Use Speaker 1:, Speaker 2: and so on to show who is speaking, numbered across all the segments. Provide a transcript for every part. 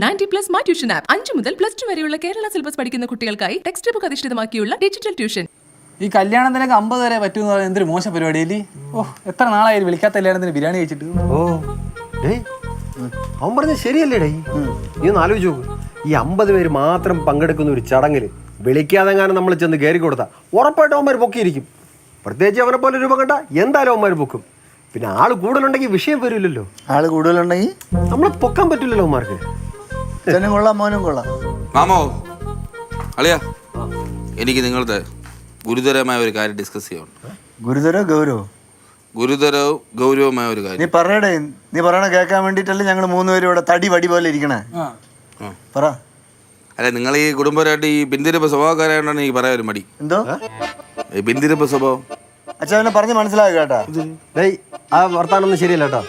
Speaker 1: Ninety plus my tuition app. അഞ്ചു മുതൽ plus two വരെയുള്ള Kerala syllabus പഠിക്കുന്ന കുട്ടികൾക്കായി ടെക്സ്റ്റ് ബുക്ക് അധിഷ്ഠിതമാക്കിയുള്ള ഡിജിറ്റൽ ട്യൂഷൻ.
Speaker 2: ഈ കല്യാണത്തിനൊക്കെ അമ്പത് വരെ പറ്റുമെന്ന് പറയുന്നത് എന്തൊരു മോശം പരിപാടിയല്ലേ? ഓ എത്ര നാളായി വിളിക്കാത്ത കല്യാണത്തിന് ബിരിയാണി കഴിച്ചിട്ട്?
Speaker 3: ഓ ഡേയ് അവൻ പറഞ്ഞത് ശരിയല്ലേ ഡേ നീ ഒന്ന് ആലോചിച്ച് നോക്ക്. ഈ അമ്പത് പേര് മാത്രം പങ്കെടുക്കുന്ന ഒരു ചടങ്ങിൽ വിളിക്കാതെങ്ങാനും നമ്മൾ ചെന്ന് കയറി കൊടുത്താൽ ഉറപ്പായിട്ടും അവന്മാർ പൊക്കിയിരിക്കും. പ്രത്യേകിച്ച് അവനെ പോലെ രൂപം കണ്ട എന്തായാലും അവന്മാർ പൊക്കും. പിന്നെ ആൾ കൂടുതലുണ്ടെങ്കിൽ വിഷയം വരില്ലല്ലോ
Speaker 4: ആൾ കൂടുതലുണ്ടെങ്കിൽ?
Speaker 3: നമ്മളെ പൊക്കാൻ പറ്റില്ലല്ലോ അവന്മാർക്ക്.
Speaker 4: അച്ഛനും കൊള്ളാം മോനും കൊള്ളാം.
Speaker 5: മാമോ അളിയ എനിക്ക് നിങ്ങളുടെ ഗുരുതരമായ ഒരു കാര്യം ഡിസ്കസ് ചെയ്യണം
Speaker 4: ഗുരുതരോ ഗൗരവോ?
Speaker 5: ഗുരുതരവും ഗൗരവമായ ഒരു കാര്യം.
Speaker 4: നീ പറയടേ നീ പറയണ കേൾക്കാൻ വേണ്ടിട്ടല്ലേ ഞങ്ങൾ മൂന്നുപേരും ഇവിടെ തടി വടി പോലെ ഇരിക്കണേ.
Speaker 5: ആ.
Speaker 4: പറ.
Speaker 5: അല്ല നിങ്ങൾ ഈ കുടുംബരായിട്ട് ഈ പിന്തിരിപ്പ് സ്വഭാവക്കാരായോണ്ടാണ് എനിക്ക് പറയാൻ ഒരു മടി.
Speaker 4: എന്തോ?
Speaker 5: ഈ പിന്തിരിപ്പ് സ്വഭാവം.
Speaker 4: അവനെ പറഞ്ഞ് മനസ്സിലാക്കുക കേട്ടാ.
Speaker 3: ഡേയ് ആ വർത്താനൊന്നും ശരിയല്ല കേട്ടോ.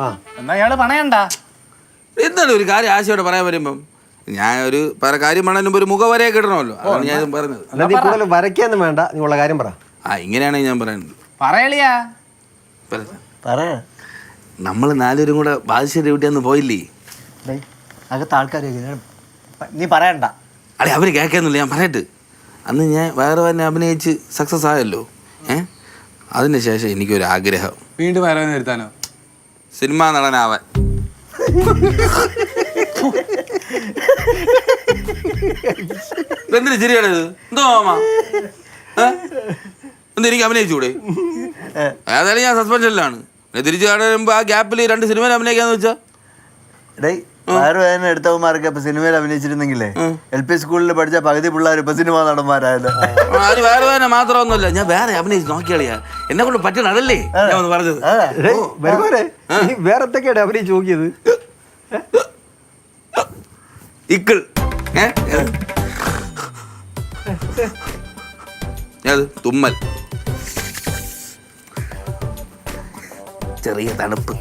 Speaker 3: ആ.
Speaker 2: എന്നാ ഇയാൾ പണയണ്ട.
Speaker 5: എന്താണ് ഒരു കാര്യം ആശയോടെ പറയാൻ വരുമ്പം ഞാൻ ഒരു പല കാര്യം പറഞ്ഞതിന് മുമ്പ് ഒരു മുഖവരെയൊക്കെ കിട്ടണമല്ലോ അതാണ് ഞാൻ പറഞ്ഞത്.
Speaker 3: എന്നാ നീ കൂടുതൽ വരയ്ക്കൊന്നും വേണ്ട നീ ഉള്ള കാര്യം പറ.
Speaker 5: ആ ഇങ്ങനെയാണ് ഞാൻ പറയുന്നത്.
Speaker 2: പറയളിയാ.
Speaker 4: പറ.
Speaker 5: നമ്മൾ നാലുപേരും കൂടെ ബാലുശ്ശേരി വീട്ടിൽ നിന്ന് പോയില്ലേ?
Speaker 4: ഡേയ്, അകത്ത് ആൾക്കാർ നീ പറയണ്ട.
Speaker 5: അല്ലെ അവർ കേൾക്കുന്നില്ല ഞാൻ പറയട്ടെ. അന്ന് ഞാൻ വേറെ തന്നെ അഭിനയിച്ച് സക്സസ് ആയല്ലോ. ഏ? അതിന് ശേഷം എനിക്കൊരു ആഗ്രഹം
Speaker 2: വീണ്ടും വരവ് നിർത്താനോ
Speaker 5: സിനിമാ നടനാവാൻ. എന്തിനു ശരിയാണ് ഇത്? എന്തോ മാമ? എന്താ എനിക്ക് അഭിനയിച്ചൂടെ? ഏതായാലും ഞാൻ സസ്പെൻഷനിലാണ് തിരിച്ചു കാണുമ്പോൾ ആ ഗ്യാപ്പിൽ രണ്ട് സിനിമയിൽ അഭിനയിക്കാന്ന് വെച്ചാ?
Speaker 4: വയറുവേദന എടുത്തവന്മാർക്ക് ഇപ്പൊ സിനിമയിൽ അഭിനയിച്ചിരുന്നെങ്കിലേ എൽ പി സ്കൂളിൽ പഠിച്ച പകുതി പിള്ളേർ ഇപ്പൊ സിനിമ നടന്മാരായല്ലോ
Speaker 5: ആ, അത് വേറെ വേറെ മാത്രമൊന്നുമല്ല. ഞാൻ വേറെ അഭിനയിച്ച് നോക്കിയാളിയാ എന്നെ കൊണ്ട് പറ്റണല്ലേ അതല്ലേ ഞാൻ ഒന്ന് പറഞ്ഞത്.
Speaker 3: വേറെ എന്തൊക്കെയാണ് അഭിനയിച്ച് നോക്കിയത്?
Speaker 5: ഇക്കിൾ? ഏത്? തുമ്മൽ. ചെറിയ തണുപ്പ്.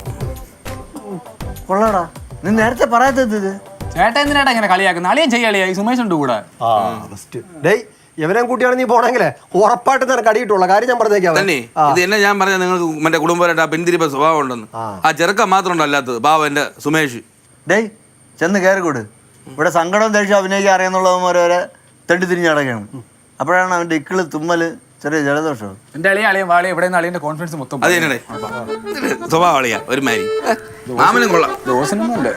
Speaker 4: കൊള്ളാടാ. നീ നേരത്തെ പറയാത്തത് ഇത്?
Speaker 2: ചേട്ടൻ എന്തിനാട്ടാ ഇങ്ങനെ കളിയാക്കുന്നത്? അളിയൻ ചെയ്യാളിയായി ഈ സുമേഷ് ഉണ്ട് കൂടെ.
Speaker 3: ആ ബെസ്റ്റ് ഡേയ് ഇവനെ കൂട്ടിയാണ് നീ പോണെങ്കിലേ? ഉറപ്പായിട്ട് നിനക്ക് അടിയിട്ടുള്ള കാര്യം ഞാൻ പറഞ്ഞേക്കാം
Speaker 5: തന്നെ ഇത് എന്നെ ഞാൻ പറഞ്ഞ നിങ്ങൾക്ക് മറ്റേ കുടുംബമായിട്ട് ആ പിന്തിരിപ്പ സ്വഭാവം ഉണ്ടെന്ന് ആ ചെറുക്ക മാത്രം ഉണ്ടല്ലാത്തത് ബാബ എന്റെ സുമേഷ്.
Speaker 4: ഡേയ് ചെന്ന് കയറിക്കൂട് ഇവിടെ സങ്കടം ദേഷ്യം അഭിനയിക്കാൻ അറിയാന്നുള്ളവന്മാർ വരെ തെണ്ടി തിരിഞ്ഞടക്കണം അപ്പോഴാണ് അവന്റെ ഇക്കിൾ തുമ്മൽ ചെറിയ ജലദോഷം.
Speaker 2: എന്റെ അളിയ അളിയൻ വാളിയ ഇവിടെ നിന്ന് അളിയന്റെ കോൺഫിഡൻസ് മൊത്തം
Speaker 5: അത് തന്നെ സ്വഭാവം അളിയാ ഒരു മാരി. മാമനും കൊള്ളാം.
Speaker 2: ദോശനൊന്നും അല്ലേ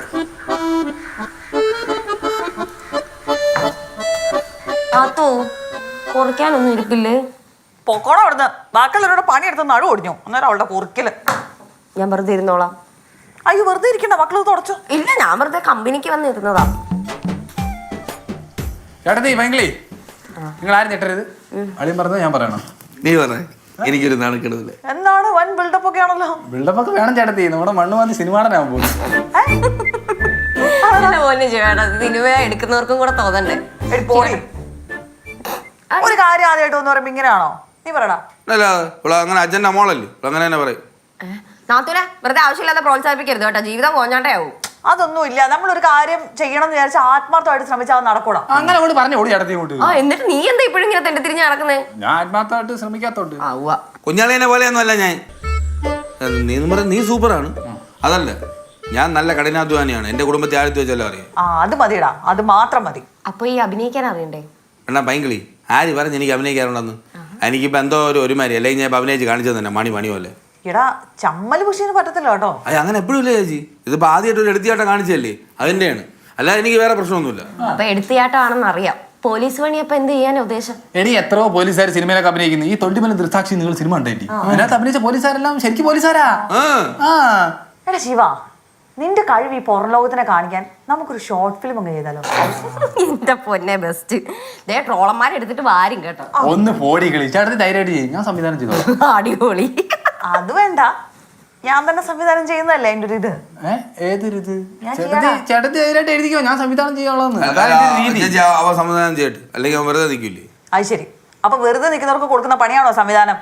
Speaker 6: ആത്തോ കുറയ്ക്കാനൊന്നും ഇരിപ്പില്ലേ?
Speaker 7: പൊക്കോണം അവിടുന്ന്. പണി പണിയെടുത്ത് നടു ഒടിഞ്ഞു. അന്നേരം അവളുടെ കുറിക്കൽ.
Speaker 6: ഞാൻ വെറുതെ ഇരുന്നോളാം.
Speaker 7: അയ്യോ വെറുതെ ഇരിക്കണ്ട. മക്കളത് തുടച്ചു.
Speaker 6: ഇല്ല ഞാൻ വെറുതെ കമ്പനിക്ക് വന്നിരുന്നതാ. ഇരുന്നതാ
Speaker 2: ചേട്ടാ നീ ഭയങ്കരേ നിങ്ങൾ ആരും ഞെട്ടരുത്. അളിയൻ പറഞ്ഞത് ഞാൻ പറയണം.
Speaker 5: നീ പറഞ്ഞേ എനിക്കൊരു നാണക്കെടുതില്ല
Speaker 7: എന്താണ്? വൻ ബിൽഡപ്പ് ഒക്കെ ആണല്ലോ.
Speaker 2: ബിൽഡപ്പ് ഒക്കെ വേണം ചേട്ടത്തി. നമ്മുടെ മണ്ണ് വന്ന് സിനിമാടനാകും പോകും
Speaker 6: അങ്ങനെ പോലെ ചെയ്യണം സിനിമ എടുക്കുന്നവർക്കും കൂടെ തോന്നണ്ടേ?
Speaker 7: ഒരു കാര്യം ആദ്യമായിട്ട് ഒന്ന് പറയുമ്പോ ഇങ്ങനെയാണോ? നീ പറയടാ
Speaker 5: അല്ല ഇവിടെ അങ്ങനെ അച്ഛന്റെ മോളല്ലേ? അങ്ങനെ തന്നെ പറയും.
Speaker 6: നാത്തൂനെ വെറുതെ ആവശ്യമില്ലാതെ പ്രോത്സാഹിപ്പിക്കരുത് കേട്ടോ. ജീവിതം കോഞ്ഞാട്ടയാവും
Speaker 7: അതൊന്നും ഇല്ല നമ്മളൊരു കാര്യം ചെയ്യണം എന്ന് വിചാരിച്ചാൽ ആത്മാർത്ഥമായിട്ട് ശ്രമിച്ചാൽ അത് നടക്കൂടാ.
Speaker 2: അങ്ങനെ അങ്ങോട്ട് പറഞ്ഞു ഓടി ചേട്ടത്തി ഇങ്ങോട്ട്.
Speaker 6: ആ എന്നിട്ട് നീ എന്താ ഇപ്പോഴും ഇങ്ങനെ തെണ്ടി തിരിഞ്ഞ് നടക്കുന്നേ?
Speaker 2: ഞാൻ ആത്മാർത്ഥമായിട്ട് ശ്രമിക്കാത്തോണ്ട്.
Speaker 5: കുഞ്ഞാളിനെ പോലെയൊന്നും അല്ല ഞാൻ നീ എന്ന് പറഞ്ഞ നീ സൂപ്പറാണ്. അതല്ല ഞാൻ നല്ല കഠിനാധ്വാനിയാണ്. എന്റെ കുടുംബത്തെ ആഴ്ത്തി വെച്ചല്ലോ അറിയാം.
Speaker 7: ആ അത് മതിടാ. അത് മാത്രം മതി.
Speaker 6: അപ്പൊ ഈ അഭിനയിക്കാൻ അറിയണ്ടേ?
Speaker 5: എന്നാ പൈങ്കിളി ആര് പറഞ്ഞ് എനിക്ക് അഭിനയിക്കാറുണ്ടെന്ന്? എനിക്കിപ്പോൾ എന്തോ ഒരു ഒരുമാതിരി അല്ലെങ്കിൽ ഞാൻ ഇപ്പം അഭിനയിച്ച് കാണിച്ചത് തന്നെ മണി മണി പോലെ.
Speaker 7: എടാ ചമ്മൽ പുഷിന് പറ്റത്തില്ല കേട്ടോ.
Speaker 5: അത് അങ്ങനെ എപ്പോഴും ഇല്ല ചേച്ചി? ഇതിപ്പോ ആദ്യമായിട്ട് ഒരു എടുത്തിയാട്ടം കാണിച്ചല്ലേ അതിന്റെയാണ് അല്ല എനിക്ക് വേറെ പ്രശ്നമൊന്നുമില്ല.
Speaker 6: അപ്പൊ എടുത്തിയാട്ടാണെന്ന് അറിയാം. പോലീസ് പണി അപ്പൊ എന്ത് ചെയ്യാൻ ഉദ്ദേശം?
Speaker 2: എടി എത്രയോ പോലീസുകാർ സിനിമയിലൊക്കെ അഭിനയിക്കുന്നു. ഈ തൊണ്ടിമല ദൃസാക്ഷി നിങ്ങൾ സിനിമ ഉണ്ടേറ്റി അതിനകത്ത് അഭിനയിച്ച പോലീസുകാരെല്ലാം ശരിക്കും പോലീസുകാരാ?
Speaker 5: ആ.
Speaker 2: ആ.
Speaker 7: എടാ ശിവ നിന്റെ കഴിവ് ഈ പുറംലോകത്തിനെ കാണിക്കാൻ നമുക്കൊരു ഷോർട്ട് ഫിലിം അങ്ങ് ചെയ്താലോ?
Speaker 6: എന്റെ പൊന്നെ ബെസ്റ്റ് ദേ ട്രോളന്മാരെ എടുത്തിട്ട് വാരും കേട്ടോ.
Speaker 2: ഒന്ന് പോടി കളി. ചേട്ടത്തി ധൈര്യമായിട്ട് ചെയ്യും. ഞാൻ സംവിധാനം ചെയ്തോ
Speaker 6: അടിപൊളി.
Speaker 7: അത് വേണ്ട. ഞാൻ തന്നെ സംവിധാനം ചെയ്യുന്നതല്ലേ എന്റെ ഒരു ഇത്?
Speaker 2: ഏതൊരിത്?
Speaker 7: ഞാൻ
Speaker 2: ചേട്ടത്തി
Speaker 7: ചെയ്യാം.
Speaker 2: ചേട്ടത്തി ധൈര്യമായിട്ട് എഴുതിക്കോ? ഞാൻ സംവിധാനം ചെയ്യാനുള്ളതെന്ന്. അതാണ് എന്റെ രീതി.
Speaker 5: ചേച്ചി അവ സമാധാനം ചെയ്യട്ടെ. അല്ലെങ്കിൽ അവൻ വെറുതെ നിൽക്കില്ലേ
Speaker 7: അത് ശരി. അപ്പൊ വെറുതെ നിൽക്കുന്നവർക്ക് കൊടുക്കുന്ന പണിയാണോ സംവിധാനം?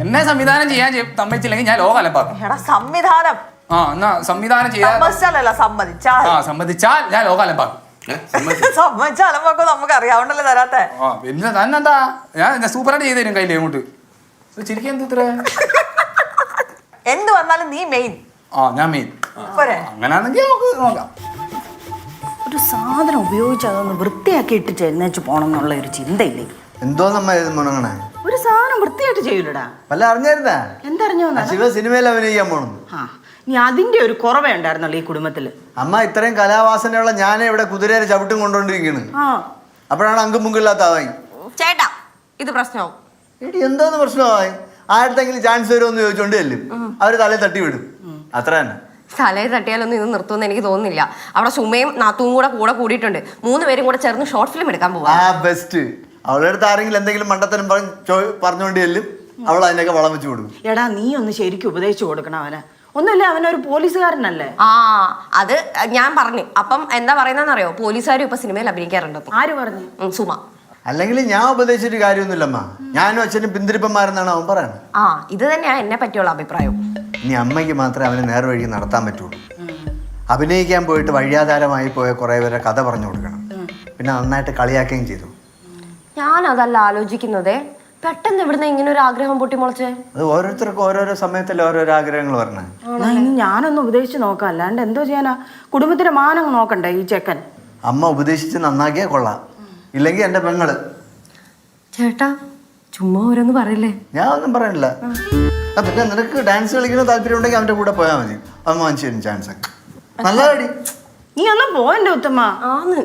Speaker 2: എന്നെ സംവിധാനം ചെയ്യാൻ ചെയ്യ- സമ്മതിച്ചില്ലെങ്കിൽ ഞാൻ ലോകം അലമ്പാക്കും.
Speaker 7: എടാ സംവിധാനം.
Speaker 2: ആ എന്നാ സംവിധാനം ചെയ്യാൻ
Speaker 7: സമ്മതിച്ചാലല്ല സമ്മതിച്ചാൽ.
Speaker 2: ആ സമ്മതിച്ചാൽ ഞാൻ ലോകം അലമ്പാക്കും.
Speaker 5: ഏ? സമ്മതിച്ചോ?
Speaker 7: സമ്മതിച്ചാലും നമുക്ക് നമുക്ക് അറിയാവുന്നല്ലേ തരാത്തെ?
Speaker 2: ആ പിന്നെ തന്നെന്താ? ഞാൻ സൂപ്പറായിട്ട് ചെയ്തു തരും കയ്യിൽ അങ്ങോട്ട്. ചിരിക്കാൻ എന്ത് ഇത്ര?
Speaker 7: എന്ത് വന്നാലും നീ മെയിൻ
Speaker 2: ആ ഞാൻ മെയിൻ
Speaker 7: പോരെ.
Speaker 2: അങ്ങനെയാണെങ്കിൽ നമുക്ക് നോക്കാം.
Speaker 8: ഒരു സാധനം ഉപയോഗിച്ച് അതൊന്ന് വൃത്തിയാക്കി ഇട്ടിട്ട് എഴുന്നേച്ച് പോണം എന്നുള്ള ഒരു ചിന്തയില്ലേ?
Speaker 4: എന്തോ മുണങ്ങണേ?
Speaker 8: ഒരു സാധനം വൃത്തിയായിട്ട് ചെയ്യൂലടാ.
Speaker 4: വല്ല അറിഞ്ഞായിരുന്നാ?
Speaker 8: എന്തറിഞ്ഞോ
Speaker 4: ശിവ സിനിമയിൽ അഭിനയിക്കാൻ പോണെന്ന്.
Speaker 8: ആ നീ അതിന്റെ ഒരു കുറവേ ഉണ്ടായിരുന്നുള്ളൂ ഈ കുടുംബത്തിൽ.
Speaker 4: അമ്മ ഇത്രയും കലാവാസനയുള്ള ഞാൻ ഇവിടെ കുതിരയെ ചവിട്ടും കൊണ്ടോണ്ടിരിക്കുന്നു
Speaker 8: ആ.
Speaker 4: അപ്പോഴാണ് അങ്കും മുങ്കില്ലാത്താവായി
Speaker 6: ചേട്ടാ ഇത് പ്രശ്നമാവും.
Speaker 4: എടി എന്തോന്ന് പ്രശ്നമായി? ആരുടെങ്കിലും ചാൻസ് വരുമെന്ന് ചോദിച്ചോണ്ട് ചെല്ലും അവർ തലയിൽ തട്ടി വിടും. അത്ര തന്നെ.
Speaker 6: തലയിൽ തട്ടിയാലൊന്നും ഇത് നിർത്തുമെന്ന് എനിക്ക് തോന്നുന്നില്ല. അവിടെ സുമയും നാത്തും കൂടെ കൂടെ കൂടിയിട്ടുണ്ട്. മൂന്ന് പേരും കൂടെ ചേർന്ന് ഷോർട്ട് ഫിലിം എടുക്കാൻ പോവാ.
Speaker 4: ആ ബെസ്റ്റ് അവളുടെ അടുത്ത് ആരെങ്കിലും എന്തെങ്കിലും മണ്ടത്തരം പറഞ്ഞുകൊണ്ട് ചെല്ലും അവൾ അതിനൊക്കെ വളം വെച്ച് കൊടുക്കും.
Speaker 8: എടാ നീ ഒന്ന് ശരിക്കും ഉപദേശിച്ചു കൊടുക്കണം അവനെ. ഒന്നുമില്ല അവനൊരു പോലീസുകാരനല്ലേ?
Speaker 6: ആ അത് ഞാൻ പറഞ്ഞു. അപ്പം എന്താ പറയുന്നറിയോ പോലീസുകാരും ഇപ്പൊ സിനിമയിൽ അഭിനയിക്കാറുണ്ടോ
Speaker 8: ആര് പറഞ്ഞു?
Speaker 6: സുമ.
Speaker 4: അല്ലെങ്കിൽ ഞാൻ ഉപദേശിച്ചിട്ട് കാര്യമൊന്നുമില്ലമ്മ. ഞാനും അച്ഛനും പിന്തിരിപ്പന്മാരെന്നാണ് അവൻ പറയുന്നത്.
Speaker 6: ആ ഇത് തന്നെയാ എന്നെ പറ്റിയുള്ള അഭിപ്രായം.
Speaker 4: ഇനി അമ്മയ്ക്ക് മാത്രമേ അവനെ നേർവഴി നടത്താൻ പറ്റുള്ളൂ. അഭിനയിക്കാൻ പോയിട്ട് വഴിയാധാരമായി പോയ കുറേ പേരെ കഥ പറഞ്ഞു കൊടുക്കണം. പിന്നെ നന്നായിട്ട് കളിയാക്കുകയും ചെയ്തു.
Speaker 6: ഞാൻ അതല്ല ആലോചിക്കുന്നതേ. പെട്ടെന്ന് ഇവിടുന്ന് ഇങ്ങനെ ഒരു ആഗ്രഹം പൊട്ടിമുളച്ചേ
Speaker 4: അത് ഓരോരുത്തർക്കും ഓരോരോ സമയത്തല്ലേ ഓരോരോ ആഗ്രഹങ്ങൾ പറഞ്ഞേ
Speaker 8: എന്നാ ഇനി ഞാനൊന്ന് ഉപദേശിച്ച് നോക്കാം. അല്ലാണ്ട് എന്തോ ചെയ്യാനാ? കുടുംബത്തിന്റെ മാനം നോക്കണ്ടേ ഈ ചെക്കൻ?
Speaker 4: അമ്മ ഉപദേശിച്ച് നന്നാക്കിയേ കൊള്ളാം. ഇല്ലെങ്കിൽ എന്റെ പെങ്ങൾ.
Speaker 6: ചേട്ടാ ചുമ്മാ ഓരോന്ന് പറയില്ലേ?
Speaker 4: ഞാൻ ഒന്നും പറയണില്ല. ആ, പിന്നെ നിനക്ക് ഡാൻസ് കളിക്കുന്ന താല്പര്യം ഉണ്ടെങ്കിൽ അവന്റെ കൂടെ പോയാൽ മതി. അവൻ വാങ്ങിച്ചു തരും ചാൻസ് ഒക്കെ. നല്ല
Speaker 8: നീ ഒന്നും പോവന്റെ ഉത്തമ?
Speaker 6: ആന്ന്.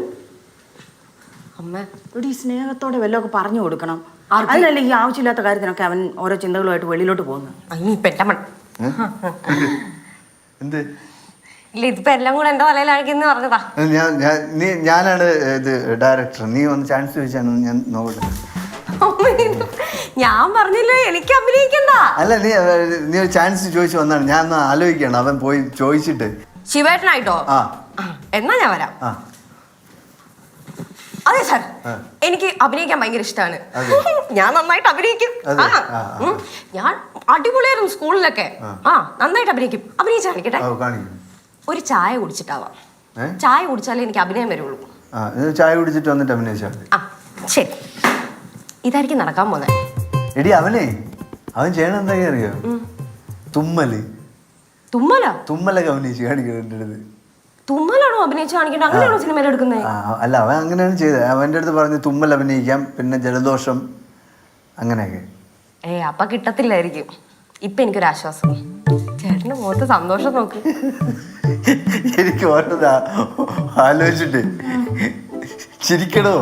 Speaker 6: അമ്മ
Speaker 8: ഇവിടെ ഈ സ്നേഹത്തോടെ വല്ലതൊക്കെ പറഞ്ഞു കൊടുക്കണം. അതിനല്ലെങ്കിൽ ഈ ആവശ്യമില്ലാത്ത കാര്യത്തിനൊക്കെ അവൻ ഓരോ ചിന്തകളുമായിട്ട് വെളിയിലോട്ട് പോകുന്നു.
Speaker 6: അയ്യ പെട്ട മൺ
Speaker 4: എന്ത്?
Speaker 6: ഇല്ല ഇതിപ്പോ എല്ലാം കൂടെ എന്റെ തലയിലാക്കിന്ന് പറഞ്ഞതാ
Speaker 4: ഞാൻ ഞാൻ നീ ഞാനാണ് ഇത് ഡയറക്ടർ നീ ഒന്ന് ചാൻസ് ചോദിച്ചാണ് ഞാൻ നോക്കട്ടെ.
Speaker 6: അമ്മ, ഇത് ഞാൻ പറഞ്ഞില്ലേ എനിക്ക് അഭിനയിക്കണ്ട.
Speaker 4: അല്ല നീ നീ ഒരു ചാൻസ് ചോദിച്ചു വന്നാണ്. ഞാൻ ഒന്ന് ആലോചിക്കണം. അവൻ പോയി ചോദിച്ചിട്ട്.
Speaker 6: ശിവേട്ടനായിട്ടോ?
Speaker 4: ആ.
Speaker 6: ആ, എന്നാ ഞാൻ വരാം.
Speaker 4: ആ.
Speaker 6: അതെ സാർ എനിക്ക് അഭിനയിക്കാൻ ഭയങ്കര ഇഷ്ടമാണ് ഞാൻ നന്നായിട്ട് അഭിനയിക്കും.
Speaker 4: അതെ,
Speaker 6: ആ,
Speaker 4: ആ, ആ.
Speaker 6: ഉം. ഞാൻ അടിപൊളിയായിരുന്നു സ്കൂളിലൊക്കെ ആ. നന്നായിട്ട് അഭിനയിക്കും. അഭിനയിച്ച് കാണിക്കട്ടെ.
Speaker 4: കാണിക്കും.
Speaker 6: ഒരു ചായ കുടിച്ചിട്ടാവാം. ചായ കുടിച്ചാലേ എനിക്ക് അഭിനയം വരുള്ളൂ.
Speaker 4: ആ ഇത് ചായ കുടിച്ചിട്ട് വന്നിട്ട് അഭിനയിച്ചാൽ മതി.
Speaker 6: ആ ശരി. ഇതായിരിക്കും നടക്കാൻ പോകുന്നത്
Speaker 4: എടി അവനെ? അവൻ ചെയ്യണ എന്താ അറിയോ? തുമ്മൽ.
Speaker 6: തുമ്മല?
Speaker 4: തുമ്മലൊക്കെ അഭിനയിച്ച് കാണിക്കണം എന്റെ അടുത്ത്.
Speaker 6: തുമ്മലാണോ അഭിനയിച്ച് കാണിക്കേണ്ടത് അങ്ങനെയാണോ സിനിമയിൽ എടുക്കുന്നത്
Speaker 4: ആ, അല്ല അവൻ അങ്ങനെയാണ് ചെയ്തത്. അവന്റെ അടുത്ത് പറഞ്ഞ് തുമ്മൽ അഭിനയിക്കാം പിന്നെ ജലദോഷം അങ്ങനെയൊക്കെ.
Speaker 6: ഏ അപ്പൊ കിട്ടത്തില്ലായിരിക്കും. ഇപ്പൊ എനിക്കൊരു ആശ്വാസം ചേട്ടന്റെ മുഖത്ത് സന്തോഷം നോക്ക്.
Speaker 4: എനിക്ക് ഓർമ്മതാ ആലോചിച്ചിട്ട്. ചിരിക്കണോ?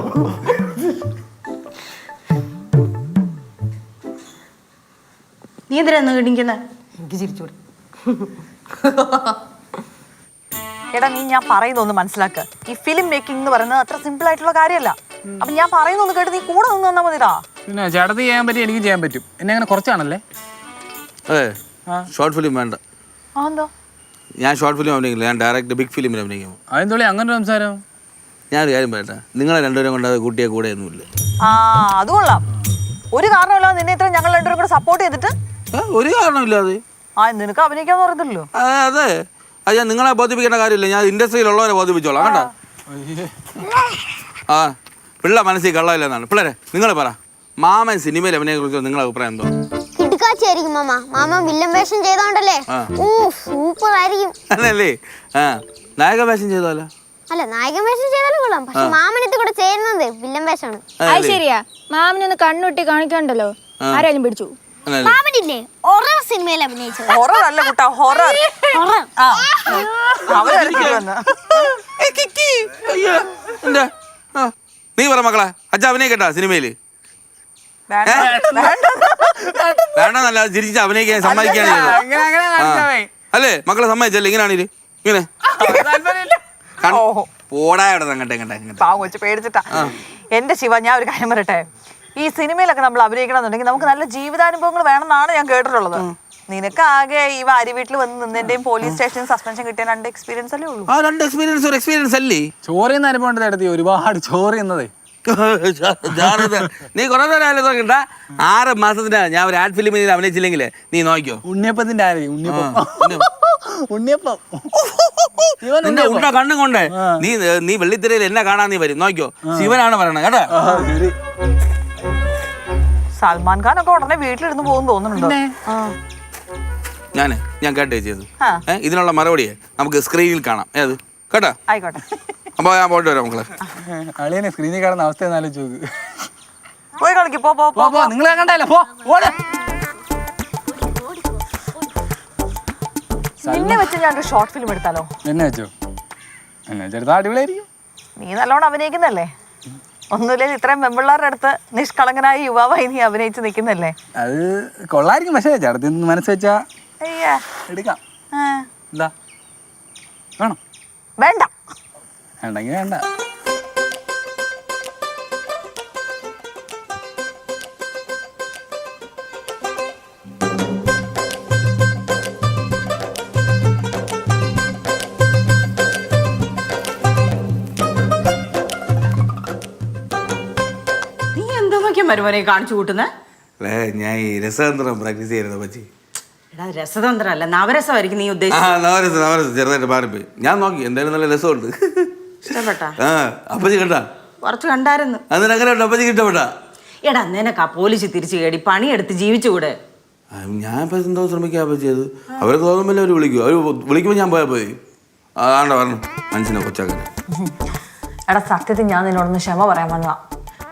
Speaker 8: നീ എന്തിനാ കിണിക്കുന്നത്
Speaker 6: എനിക്ക് ചിരിച്ചൂടെ.
Speaker 7: എടാ നീ ഞാൻ പറയുന്നൊന്ന് മനസ്സിലാക്ക. ഈ ഫിലിം മേക്കിംഗ് എന്ന് പറയുന്നത് അത്ര സിമ്പിൾ ആയിട്ടുള്ള കാര്യമല്ല. അപ്പൊ ഞാൻ പറയുന്നൊന്ന് കേട്ട് നീ കൂടെ നിന്ന് തന്നാ മതിടാ.
Speaker 2: പിന്നെ ചേട്ടത്തി ചെയ്യാൻ പറ്റി എനിക്ക് ചെയ്യാൻ പറ്റും. എന്നെ അങ്ങനെ കുറച്ചാണല്ലേ?
Speaker 5: അതെ. ഷോർട്ട് ഫിലിം വേണ്ട. ഞാൻ ഷോർട്ട് ഫിലിം അഭിനയിക്കില്ല ഞാൻ ഡയറക്റ്റ് ബിഗ് ഫിലിമിൽ അഭിനയിക്കും.
Speaker 2: അതെന്തോളി അങ്ങനെ സംസാരം?
Speaker 5: ഞാൻ ഒരു കാര്യം പറയട്ടെ നിങ്ങളെ രണ്ടുപേരും കൊണ്ട് കൂട്ടിയ കൂടെ ഒന്നുമില്ല
Speaker 7: ആ അത് കൊള്ളാം. ഒരു കാരണമില്ല നിന്നെ ഇത്ര ഞങ്ങൾ രണ്ടുപേരും കൂടെ സപ്പോർട്ട് ചെയ്തിട്ട്?
Speaker 5: ഒരു കാരണമില്ലാതെ
Speaker 7: ആ നിനക്ക് അഭിനയിക്കാൻ
Speaker 5: പറഞ്ഞില്ലല്ലോ. അതെ. അത് ഞാൻ നിങ്ങളെ ബോധിപ്പിക്കേണ്ട കാര്യമില്ല ഞാൻ ഇൻഡസ്ട്രിയിലുള്ളവരെ ബോധിപ്പിച്ചോളാം കേട്ടോ ആ പിള്ള മനസ്സിൽ കള്ളമില്ലെന്നാണ്. പിള്ളേരെ നിങ്ങൾ പറ. മാമൻ സിനിമയിൽ അഭിനയെ കുറിച്ച് നിങ്ങളെ അഭിപ്രായം എന്തോ?
Speaker 9: കിടുക്കാച്ചായിരിക്കും മാമ. മാമ വില്ലൻ വേഷം ചെയ്തോണ്ടല്ലേ? ഓ സൂപ്പർ ആയിരിക്കും
Speaker 5: അല്ലല്ലേ? ആ. നായക വേഷം ചെയ്താലോ?
Speaker 9: അല്ല നായകൻ വേഷം ചെയ്താലും കൊള്ളാം. പക്ഷെ മാമൻ ഇത് കൂടെ ചെയ്യുന്നത് വില്ലൻ വേഷമാണ്
Speaker 10: അത് ശരിയാ. മാമിനൊന്ന് കണ്ണുട്ടി കാണിക്കണ്ടല്ലോ? ആരായാലും പിടിച്ചു?
Speaker 9: മാമനില്ലേ? ഒറേ സിനിമയിൽ അഭിനയിച്ചത്.
Speaker 7: ഹൊറർ അല്ല കുട്ടാ ഹൊറർ
Speaker 5: എന്താ? നീ പറ മക്കളെ അച്ഛാ അഭിനയിക്കട്ടാ സിനിമയിൽ?
Speaker 7: വേണ്ട.
Speaker 5: വേണ്ടെന്നല്ല ചിരിച്ച് അഭിനയിക്കാൻ സമ്മതിക്കാണ്
Speaker 2: അങ്ങനെ
Speaker 5: അല്ലേ? മക്കളെ സമ്മതിച്ചല്ലേ? ഇങ്ങനെ. അങ്ങട്ടെ
Speaker 7: പാവം വെച്ച് പേടിച്ചിട്ടാ. എന്റെ ശിവ ഞാൻ ഒരു കാര്യം പറയട്ടെ? ഈ സിനിമയിലൊക്കെ നമ്മൾ അഭിനയിക്കണമെന്നുണ്ടെങ്കിൽ നമുക്ക് നല്ല ജീവിതാനുഭവങ്ങൾ വേണമെന്നാണ് ഞാൻ കേട്ടിട്ടുള്ളത്. നിനക്ക് ആകെ ഈ വാരി വീട്ടിൽ വന്ന് നിന്നതിന്റെയും പോലീസ് സ്റ്റേഷൻ സസ്പെൻഷൻ കിട്ടിയ രണ്ട് എക്സ്പീരിയൻസ് അല്ലേ ഉള്ളൂ.
Speaker 5: ആ രണ്ട് എക്സ്പീരിയൻസ് ഒരു എക്സ്പീരിയൻസ് അല്ലേ?
Speaker 2: ചോറിന്ന് അനുഭവം നടത്തി ഒരുപാട് ചോറ് തിന്നതേ.
Speaker 5: ജാഗ്രത. നീ കുറെ നേരം നോക്കണ്ട. ആറ് മാസത്തിന് ഞാൻ ഒരു ആഡ് ഫിലിമിൽ അഭിനയിച്ചില്ലെങ്കിൽ നീ നോക്കിയോ
Speaker 2: ഉണ്ണിയപ്പത്തിന്റെ ആര്? ഉണ്ണിയപ്പം.
Speaker 5: നിന്റെ
Speaker 2: ഉണ്ണിയപ്പം.
Speaker 5: ഉണ്ട കണ്ണും കൊണ്ട്. നീ നീ വെള്ളിത്തിരയിൽ എന്നെ കാണാൻ നീ വരും. നോക്കിയോ ശിവനാണ് പറയണത് കേട്ടോ?
Speaker 7: സൽമാൻ ഖാൻ ഒക്കെ ഉടനെ വീട്ടിലിരുന്ന് പോകും തോന്നുന്നുണ്ടോ?
Speaker 5: ഞാൻ ഞാൻ കേട്ടേ ചെയ്തു ഇതിനുള്ള മറുപടിയെ നമുക്ക് സ്ക്രീനിൽ കാണാം. ഏത്? കേട്ടോ?
Speaker 7: ആയിക്കോട്ടെ.
Speaker 5: അപ്പോൾ ഞാൻ പോയിട്ട് വരാം മക്കളെ.
Speaker 2: അളിയനെ സ്ക്രീനിൽ കാണുന്ന അവസ്ഥ എന്നാലും ചോക്ക്
Speaker 7: പോയി കളിക്ക് പോ പോ
Speaker 2: പോ പോ നിങ്ങളെ കണ്ടല്ലോ പോ ഓട്.
Speaker 7: നിന്നെ വെച്ച് ഞാൻ ഒരു ഷോർട്ട് ഫിലിം എടുത്താലോ?
Speaker 2: എന്നെ വെച്ചോ? എന്നെ ചെറുതാ അടിപൊളിയായിരിക്കും.
Speaker 7: നീ നല്ലോണം അഭിനയിക്കുന്നല്ലേ ഒന്നുമില്ലെങ്കിൽ ഇത്രയും പെമ്പിള്ളാരുടെ അടുത്ത് നിഷ്കളങ്കനായ യുവാവായി നീ അഭിനയിച്ച് നിൽക്കുന്നല്ലേ
Speaker 2: അത് കൊള്ളായിരിക്കും പക്ഷേ ചേട്ടത്തി മനസ്സ് വെച്ചാ എടുക്കാം.
Speaker 7: ആ,
Speaker 2: എന്താ? വേണം?
Speaker 7: വേണ്ട.
Speaker 2: വേണ്ടെങ്കിൽ വേണ്ട.
Speaker 8: നീ എന്താ നോക്കിയാ മരുമനെ കാണിച്ചു കൂട്ടുന്നേ?
Speaker 5: അല്ലേ ഞാൻ ഈ രസതന്ത്രം പ്രാക്ടീസ് ചെയ്യുന്നത് പറ്റി.
Speaker 8: എടാ രസതന്ത്രമല്ല നവരസമായിരിക്കും നീ
Speaker 5: ആ
Speaker 8: ഉദ്ദേശിച്ചത്.
Speaker 5: നവരസം നവരസം ചെറുതായിട്ട് മാറിപ്പോയി. ഞാൻ നോക്കി എന്തായാലും നല്ല രസമുണ്ട്. ആ അപ്പച്ചി കണ്ടാ?
Speaker 8: കുറച്ച് കണ്ടായിരുന്നു.
Speaker 5: അതിന് അങ്ങനെ ഉണ്ട് അപ്പച്ചി ഇഷ്ടപ്പെട്ടാ?
Speaker 8: എടാ നിനക്ക് ആ പോലീസ് തിരിച്ചു കേടി പണിയെടുത്ത് ജീവിച്ചുകൂടെ?
Speaker 5: ഞാൻ ഇപ്പം എന്തോ ശ്രമിക്കാൻ പറ്റിയത് അവർക്ക് തോന്നുമ്പോൾ അവർ വിളിക്കും. അവർ വിളിക്കുമ്പോൾ ഞാൻ പോയാൽ പോയി അതാണ്ട് പറഞ്ഞു മനുഷ്യനെ കൊച്ചാക്കാൻ
Speaker 7: എടാ സത്യത്തിൽ ഞാൻ നിന്നോടൊന്ന് ക്ഷമ പറയാൻ വന്നതാ.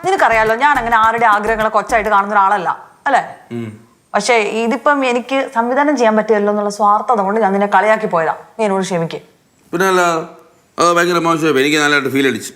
Speaker 7: നിനക്കറിയാലോ ഞാൻ അങ്ങനെ ആരുടെ ആഗ്രഹങ്ങളെ കൊച്ചായിട്ട് കാണുന്ന ഒരാളല്ല അല്ലേ? പക്ഷേ ഇതിപ്പം എനിക്ക് സംവിധാനം ചെയ്യാൻ പറ്റില്ലല്ലോ എന്നുള്ള സ്വാർത്ഥത കൊണ്ട് ഞാൻ നിന്നെ കളിയാക്കി പോയതാ. നീ എന്നോട് ക്ഷമിക്ക്.
Speaker 5: പിന്നെ അത് ഭയങ്കര മോശമായി എനിക്ക് നല്ലതായിട്ട് ഫീൽ അടിച്ചു.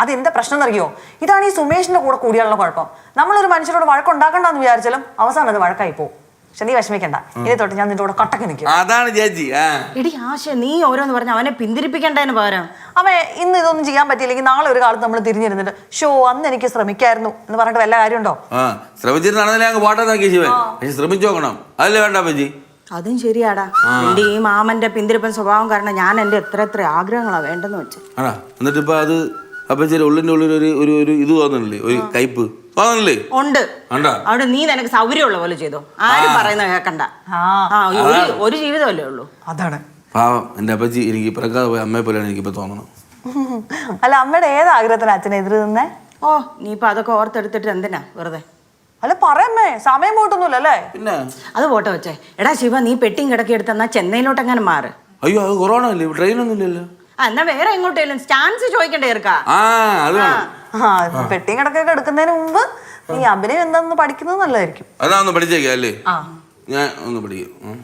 Speaker 7: അത് എന്താ പ്രശ്നം എന്നറിയോ ഇതാണ് ഈ സുമേഷിന്റെ കൂടെ കൂടിയാലുള്ള കുഴപ്പം. നമ്മളൊരു മനുഷ്യരോട് വഴക്കുണ്ടാക്കണ്ടെന്ന് വിചാരിച്ചാലും അവസാനം അത് വഴക്കായി പോകും. പക്ഷെ നീ വിഷമിക്കണ്ട ഇനി തൊട്ട് ഞാൻ നിന്റെ കൂടെ കട്ടക്ക് നിൽക്കും.
Speaker 5: അതാണ് ചേച്ചി ആ.
Speaker 8: എടി ആശ നീ ഓരോന്ന് പറഞ്ഞ അവനെ പിന്തിരിപ്പിക്കണ്ടതിന് പകരം.
Speaker 7: അവൻ ഇന്ന് ഇതൊന്നും ചെയ്യാൻ പറ്റിയില്ലെങ്കിൽ നാളെ ഒരു കാലത്ത് നമ്മൾ തിരിഞ്ഞിരുന്നിട്ട് ഷോ അന്ന് എനിക്ക് ശ്രമിക്കായിരുന്നു എന്ന് പറഞ്ഞിട്ട് വല്ല കാര്യമുണ്ടോ?
Speaker 5: ആ. ശ്രമിച്ചിരുന്നാണെന്നല്ലേ അങ്ങ് പോട്ടെ നോക്കി ശിവൻ പക്ഷെ ശ്രമിച്ചു നോക്കണം. അതല്ലേ വേണ്ട അപ്പച്ചി?
Speaker 8: അതും ശരിയാടാ. എന്റെ ഈ മാമന്റെ പിന്തിരിപ്പൻ സ്വഭാവം കാരണം ഞാൻ എന്റെ എത്ര എത്ര ആഗ്രഹങ്ങളാ വേണ്ടെന്ന് വെച്ചു.
Speaker 5: ആണാ? എന്നിട്ട് ഇപ്പൊ അത് അപ്പച്ചിയുടെ ഉള്ളിന്റെ ഉള്ളിൽ ഒരു ഒരു ഒരു ഇത് തോന്നുന്നില്ലേ ഒരു കയ്പ് തോന്നുന്നില്ലേ
Speaker 8: ഉണ്ട്.
Speaker 5: കണ്ടാ?
Speaker 8: അവിടെ നീ നിനക്ക് സൗകര്യമുള്ള പോലെ ചെയ്തോ. ആരും പറയുന്ന കേക്കണ്ട.
Speaker 7: ആ.
Speaker 8: ആ ഒരു ഒരു ജീവിതമല്ലേ ഉള്ളൂ.
Speaker 7: അതാണ്.
Speaker 5: പാവം. എന്റെ അപ്പച്ചി എനിക്ക് പിറക്കാതെ പോയ അമ്മയെ പോലെയാണ് എനിക്കിപ്പോൾ തോന്നണം
Speaker 7: അല്ല അമ്മയുടെ ഏത് ആഗ്രഹത്തിന് അച്ഛനെ എതിർ നിന്നേ?
Speaker 8: ഓ നീ ഇപ്പൊ അതൊക്കെ ഓർത്തെടുത്തിട്ട് എന്തിനാ വെറുതെ?
Speaker 7: അല്ല പറയമ്മേ സമയം പോയിട്ടൊന്നുമില്ല അല്ലേ
Speaker 5: പിന്നെ?
Speaker 8: അത് പോട്ടെ വെച്ചേ എടാ ശിവ നീ പെട്ടിയും കിടക്കി എടുത്തെന്നാ ചെന്നൈയിലോട്ട് എങ്ങനെ മാറ്.
Speaker 5: അയ്യോ അത് കൊറോണ അല്ലേ ട്രെയിനൊന്നും ഇല്ലല്ലോ
Speaker 8: ആ എന്നാ വേറെ എങ്ങോട്ടേലും ചാൻസ് ചോദിക്കണ്ടേ ഇറക്കാ
Speaker 5: ആ അത് വേണം.
Speaker 7: ആ പെട്ടിയും കിടക്കൊക്കെ എടുക്കുന്നതിന് മുമ്പ് നീ അഭിനയം എന്താന്ന് പഠിക്കുന്നത് നല്ലതായിരിക്കും.
Speaker 5: അതാ ഒന്ന് പഠിച്ചേക്കാം അല്ലേ?
Speaker 7: ആ.
Speaker 5: ഞാൻ ഒന്ന് പഠിക്കും. ഉം.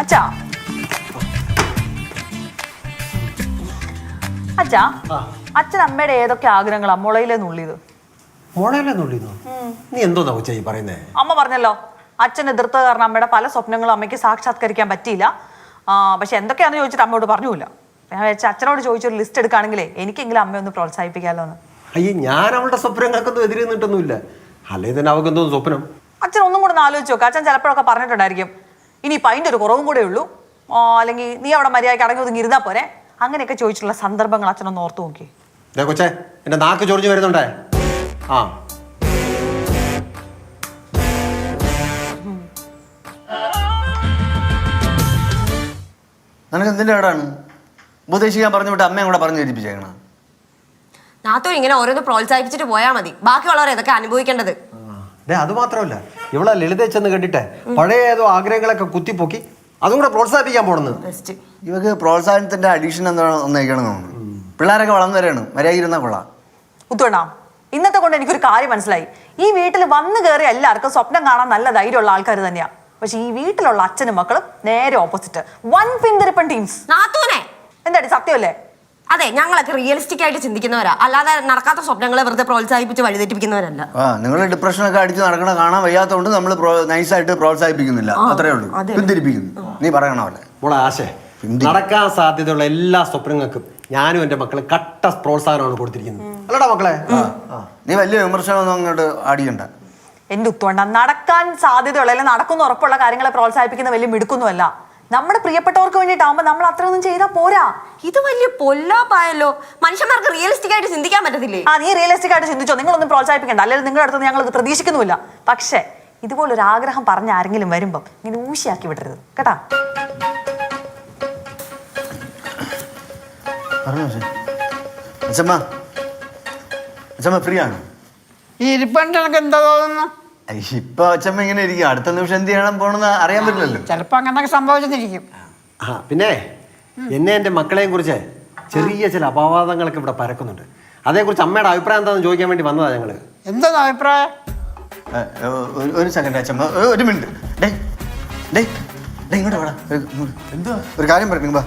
Speaker 7: അച്ഛാ അച്ഛാ അച്ഛൻ അമ്മയുടെ ഏതൊക്കെ ആഗ്രഹങ്ങളാ? മുളയിലെ നുള്ളിയത്
Speaker 3: മുളയിലെ നുള്ളിന്നു നീ എന്തോന്നാ ഉച്ച ഈ പറയുന്നേ?
Speaker 7: അമ്മ പറഞ്ഞല്ലോ അച്ഛൻ എതിർത്ത കാരണം അമ്മയുടെ പല സ്വപ്നങ്ങളും അമ്മയ്ക്ക് സാക്ഷാത്കരിക്കാൻ പറ്റിയില്ല. പക്ഷെ എന്തൊക്കെയാണെന്ന് ചോദിച്ചിട്ട് അമ്മയോട് പറഞ്ഞില്ല. ഞാൻ വെച്ചാൽ അച്ഛനോട് ചോദിച്ചൊരു ലിസ്റ്റ് എടുക്കുകയാണെങ്കിലേ എനിക്കെങ്കിലും അമ്മയെ ഒന്ന് പ്രോത്സാഹിപ്പിക്കാമല്ലോ എന്ന്
Speaker 3: അയ്യേ ഞാൻ അവളുടെ സ്വപ്നങ്ങൾക്കൊന്നും എതിരെ നിന്നിട്ടൊന്നുമില്ല അല്ലേ തന്നെ അവൾക്ക് എന്തോ സ്വപ്നം?
Speaker 7: അച്ഛൻ ഒന്നും കൂടെ ഒന്ന് ആലോചിച്ച് നോക്കുക അച്ഛൻ ചിലപ്പോഴൊക്കെ പറഞ്ഞിട്ടുണ്ടായിരിക്കും ഇനി അതിന്റെ ഒരു കുറവും കൂടെ ഉള്ളൂ. അല്ലെങ്കിൽ നീ അവിടെ മര്യാദയ്ക്ക് അടങ്ങി ഒതുങ്ങി ഇരുന്നാൽ പോരെ. അങ്ങനെയൊക്കെ ചോദിച്ചിട്ടുള്ള സന്ദർഭങ്ങൾ അച്ഛനൊന്ന് ഓർത്തു നോക്കി.
Speaker 3: ദേ കൊച്ചേ എന്റെ നാക്ക് ചൊറിഞ്ഞു വരുന്നുണ്ടേ? ആ.
Speaker 4: നിനക്ക് എന്തിന്റെ കേടാണ്? ഉപദേശിക്കാൻ പറഞ്ഞു വിട്ട് അമ്മയും കൂടെ പറഞ്ഞു ഏൽപ്പിച്ചേക്കണ
Speaker 6: നാത്തൂർ ഇങ്ങനെ ഓരോന്ന് പ്രോത്സാഹിപ്പിച്ചിട്ട് പോയാൽ മതി. ബാക്കിയുള്ളവർ ഇതൊക്കെ അനുഭവിക്കേണ്ടത്.
Speaker 3: ദേ അത് മാത്രമല്ല ഇവളെ ലളിതച്ചെന്ന് കണ്ടിട്ടെ പഴയ ഏതോ ആഗ്രഹങ്ങളൊക്കെ കുത്തിപ്പൊക്കി അതും കൂടെ പ്രോത്സാഹിപ്പിക്കാൻ പോണെന്ന്.
Speaker 6: ബെസ്റ്റ്
Speaker 4: ഇവക്ക് പ്രോത്സാഹനത്തിന്റെ അഡീഷൻ എന്താണ് ഒന്നേക്കണം തോന്നുന്നു. പിള്ളേരൊക്കെ വളർന്നു വരെയാണ് മര്യാദ ഇരുന്ന കൊള്ളാം
Speaker 7: ഇന്നത്തെ കൊണ്ട് എനിക്കൊരു കാര്യം മനസ്സിലായി. ഈ വീട്ടിൽ വന്നു കയറി എല്ലാവർക്കും സ്വപ്നം കാണാൻ നല്ല ധൈര്യമുള്ള ആൾക്കാർ തന്നെയാ. പക്ഷെ ഈ വീട്ടിലുള്ള അച്ഛനും മക്കളും നേരെ ഓപ്പോസിറ്റ് വൺ പിന്തിരിപ്പൻ ടീംസ്
Speaker 6: നാത്തൂനെ!
Speaker 7: എന്താടി സത്യമല്ലേ?
Speaker 6: അതെ ഞങ്ങളൊക്കെ റിയലിസ്റ്റിക് ആയിട്ട് ചിന്തിക്കുന്നവരാ. അല്ലാതെ നടക്കാത്ത സ്വപ്നങ്ങളെ വെറുതെ പ്രോത്സാഹിപ്പിച്ച് വഴിതെറ്റിപ്പിക്കുന്നവരല്ല.
Speaker 4: ആ നിങ്ങൾ ഡിപ്രഷനൊക്കെ അടിച്ച് നടക്കണ കാണാൻ വയ്യാത്തതുകൊണ്ട് നമ്മൾ നൈസായിട്ട് പ്രോത്സാഹിപ്പിക്കുന്നില്ല. അത്രേ ഉള്ളൂ. പിന്തിരിപ്പിക്കുന്നു. നീ പറയണ
Speaker 3: മോളെ ആശേ. നടക്കാൻ സാധ്യതയുള്ള എല്ലാ സ്വപ്നങ്ങൾക്കും ഞാനും എന്റെ മക്കളെ കട്ട പ്രോത്സാഹനമാണ് കൊടുത്തിരിക്കുന്നത്. അല്ലടാ മക്കളെ.
Speaker 4: നീ വലിയ വിമർശനമൊന്നും അങ്ങോട്ട് അടിയണ്ട
Speaker 7: എന്റെ ഉത്തോണ്ട നടക്കാൻ സാധ്യതയുള്ള അല്ലെങ്കിൽ നടക്കുന്ന ഉറപ്പുള്ള കാര്യങ്ങളെ പ്രോത്സാഹിപ്പിക്കുന്ന വലിയ മിടുക്കൊന്നുമല്ല. നമ്മുടെ പ്രിയപ്പെട്ടവർക്ക് വേണ്ടിയിട്ടാവുമ്പോൾ നമ്മൾ അത്രയൊന്നും ചെയ്താൽ പോരാ.
Speaker 6: ഇത് വലിയ പൊല്ലാപ്പായല്ലോ. മനുഷ്യന്മാർക്ക് റിയലിസ്റ്റിക് ആയിട്ട് ചിന്തിക്കാൻ പറ്റത്തില്ലേ?
Speaker 7: ആ നീ റിയലിസ്റ്റിക് ആയിട്ട് ചിന്തിച്ചോ? നിങ്ങളൊന്നും പ്രോത്സാഹിപ്പിക്കണ്ട. അല്ലെങ്കിൽ നിങ്ങളുടെ അടുത്ത് ഞങ്ങൾ ഇത് പ്രതീക്ഷിക്കുന്നുമില്ല. പക്ഷേ ഇതുപോലൊരു ആഗ്രഹം പറഞ്ഞ ആരെങ്കിലും വരുമ്പം ഇങ്ങനെ ഊശിയാക്കി വിടരുത്. കേട്ടാ?
Speaker 4: പറഞ്ഞോ ശരി അച്ഛമ്മ അച്ഛമ്മ ഫ്രീ ആണ്
Speaker 11: ഈ ഇരിപ്പണ്ട് എനിക്ക് എന്താ തോന്നുന്നു?
Speaker 4: ഇപ്പൊ അച്ഛമ്മ ഇങ്ങനെ ഇരിക്കും അടുത്ത നിമിഷം എന്ത് ചെയ്യണം പോണെന്ന് അറിയാൻ പറ്റില്ലല്ലോ.
Speaker 8: ചിലപ്പോ അങ്ങനൊക്കെ സംഭവിച്ചിരിക്കും
Speaker 3: ആ പിന്നെ എന്നെ എന്റെ മക്കളെയും കുറിച്ച് ചെറിയ ചില അപവാദങ്ങളൊക്കെ ഇവിടെ പരക്കുന്നുണ്ട്. അതേക്കുറിച്ച് അമ്മയുടെ അഭിപ്രായം എന്താണെന്ന് ചോദിക്കാൻ വേണ്ടി വന്നതാ ഞങ്ങൾ.
Speaker 8: എന്താണ് അഭിപ്രായം?
Speaker 4: ഏ, ഒരു- ഒരു സെക്കൻഡ് അച്ഛമ്മ ഒരു മിനിറ്റ് ഡേ ഡേ ഡേ ഇങ്ങോട്ട് വാടാ.
Speaker 2: എന്തുവാ?
Speaker 4: ഒരു കാര്യം പറഞ്ഞു വാ.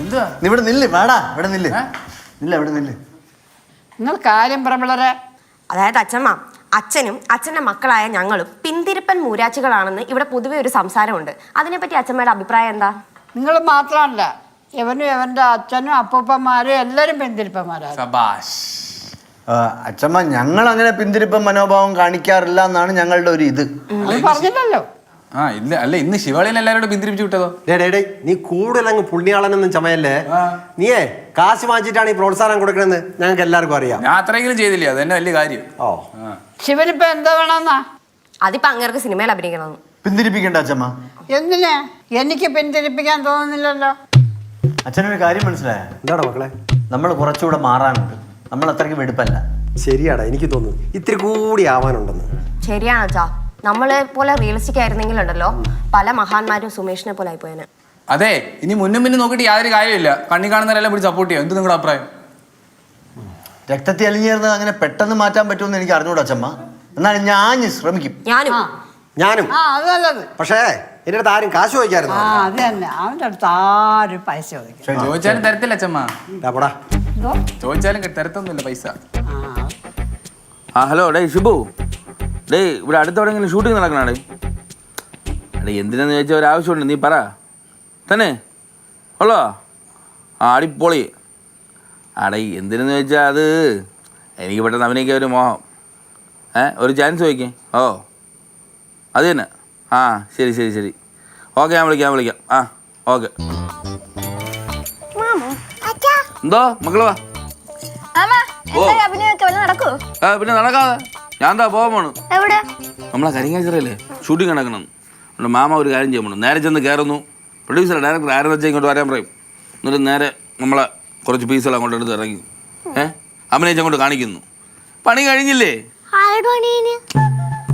Speaker 2: എന്തുവാ?
Speaker 4: നീ ഇവിടെ നില്ല് വാടാ ഇവിടെ നില്ല്. നില്ല ഇവിടെ നില്ല്.
Speaker 8: നിങ്ങൾ കാര്യം പറമ്പളരെ
Speaker 6: അതായത് അച്ഛമ്മ അച്ഛനും അച്ഛന്റെ മക്കളായ ഞങ്ങളും പിന്തിരിപ്പൻ മൂരാച്ചികളാണെന്ന് ഇവിടെ പൊതുവെ ഒരു സംസാരമുണ്ട്. അതിനെപ്പറ്റി അച്ഛമ്മയുടെ അഭിപ്രായം എന്താ?
Speaker 8: നിങ്ങൾ മാത്രമല്ല ഇവനും ഇവന്റെ അച്ഛനും അപ്പൂപ്പന്മാരും എല്ലാരും പിന്തിരിപ്പന്മാരാണ്.
Speaker 2: സബാഷ്.
Speaker 4: അച്ഛമ്മ ഞങ്ങൾ അങ്ങനെ പിന്തിരിപ്പൻ മനോഭാവം കാണിക്കാറില്ല എന്നാണ് ഞങ്ങളുടെ ഒരു ഇത്.
Speaker 8: പറഞ്ഞില്ലല്ലോ.
Speaker 2: ആ ഇല്ല അല്ല ഇന്ന് ശിവാളിയിൽ എല്ലാവരോടും പിന്തിരിപ്പിച്ചു വിട്ടതോ?
Speaker 3: ഡേ ഡേ ഡേ നീ കൂടുതൽ അങ്ങ് പുണ്യാളനൊന്നും ചമയല്ലേ? നീയേ കാശ് വാങ്ങിച്ചിട്ടാണ് ഈ പ്രോത്സാഹനം കൊടുക്കണമെന്ന് ഞങ്ങൾക്ക് എല്ലാവർക്കും അറിയാം.
Speaker 2: ഞാൻ അത്രയെങ്കിലും ചെയ്തില്ല? അത് തന്നെ വലിയ കാര്യം.
Speaker 3: ഓ.
Speaker 8: ശിവനിപ്പോ എന്താ വേണമെന്നാ
Speaker 6: അതിപ്പോ അങ്ങേർക്ക് സിനിമയിൽ അഭിനയിക്കണമെന്ന്.
Speaker 4: പിന്തിരിപ്പിക്കണ്ട അച്ഛമ്മ
Speaker 8: എന്തിനാ? എനിക്ക് പിന്തിരിപ്പിക്കാൻ തോന്നുന്നില്ലല്ലോ.
Speaker 4: അച്ഛനൊരു കാര്യം മനസ്സിലായ?
Speaker 3: എന്താടാ മക്കളെ?
Speaker 4: നമ്മൾ കുറച്ചുകൂടെ മാറാനുണ്ട്. നമ്മൾ അത്രയ്ക്ക് വെടുപ്പല്ല.
Speaker 3: ശരിയാടാ എനിക്ക് തോന്നുന്നു. ഇത്തിരി കൂടി ആവാനുണ്ടെന്ന്.
Speaker 6: ശരിയാണോ നമ്മളെ പോലെ റിയലിസ്റ്റിക് ആയിരുന്നെങ്കിൽ ഉണ്ടല്ലോ പല മഹാന്മാരും സുമേഷിനെ പോലെ ആയിപ്പോയനെ.
Speaker 2: അതെ ഇനി മുന്നും പിന്നും നോക്കിയിട്ട് യാതൊരു കാര്യമില്ല കണ്ണി കാണുന്നവരെല്ലാം പിടിച്ച് സപ്പോർട്ട് ചെയ്യാം. എന്ത് നിങ്ങളുടെ അഭിപ്രായം?
Speaker 4: രക്തത്തിൽ അലിഞ്ഞിരുന്നത് അങ്ങനെ പെട്ടെന്ന് മാറ്റാൻ പറ്റുമെന്ന് എനിക്ക് അറിഞ്ഞൂടാ ചമ്മ എന്നാലും ഞാൻ ശ്രമിക്കും.
Speaker 6: ഞാനും.
Speaker 3: ഞാനും.
Speaker 8: ആ അത് നല്ലത്.
Speaker 3: പക്ഷേ എന്റെ അടുത്ത് ആരും കാശ് ചോദിക്കായിരുന്നു
Speaker 8: ആ അത് തന്നെ. അവന്റെ അടുത്ത് ആരും പൈസ ചോദിക്കും
Speaker 2: ചോദിച്ചാലും തരത്തില്ല അച്ഛമ്മ.
Speaker 3: പോടാ.
Speaker 8: എന്തോ?
Speaker 2: ചോദിച്ചാലും തരത്തൊന്നുമില്ല പൈസ.
Speaker 8: ആ.
Speaker 5: ആ ഹലോ ഡേ ഷിബു. ഡേ ഇവിടെ അടുത്തെവിടെയെങ്കിലും ഷൂട്ടിംഗ് നടക്കണേ അടേ എന്തിനാന്ന് ചോദിച്ചാൽ ഒരു ആവശ്യമുണ്ട് നീ പറ. തന്നെ. ഉള്ളോ? ആ അടിപൊളി. അടേ എന്തിനെന്ന് ചോദിച്ചാൽ അത്? എനിക്ക് പെട്ടെന്ന് അഭിനയിക്കാൻ ഒരു മോഹം. ഏ ഒരു ചാൻസ് ചോദിക്കേ. ഓ. അത് തന്നെ. ആ ശരി ശരി ശരി. ഓക്കെ ഞാൻ വിളിക്കാം ഞാൻ വിളിക്കാം. ആ ഓക്കെ. എന്തോ? മക്കൾ വാ. ആ പിന്നെ നടക്കാതെ. ഞാൻ എന്താ പോകാൻ പോണു?
Speaker 9: എവിടെ?
Speaker 5: നമ്മളെ കരിങ്ങാച്ചിറയല്ലേ ഷൂട്ടിംഗ് നടക്കണം. നമ്മുടെ മാമ ഒരു കാര്യം ചെയ്യുമ്പോൾ നേരെ ചെന്ന് കയറുന്നു പ്രൊഡ്യൂസർ ഡയറക്ടർ ആരെന്ന് വെച്ചാൽ ഇങ്ങോട്ട് വരാൻ പറയും? എന്നിട്ട് നേരെ നമ്മളെ കുറച്ച് പീസുകൾ അങ്ങോട്ട് എടുത്ത് ഇറങ്ങി. ഏ? അഭിനയിച്ച് അങ്ങോട്ട് കാണിക്കുന്നു. പണി കഴിഞ്ഞില്ലേ?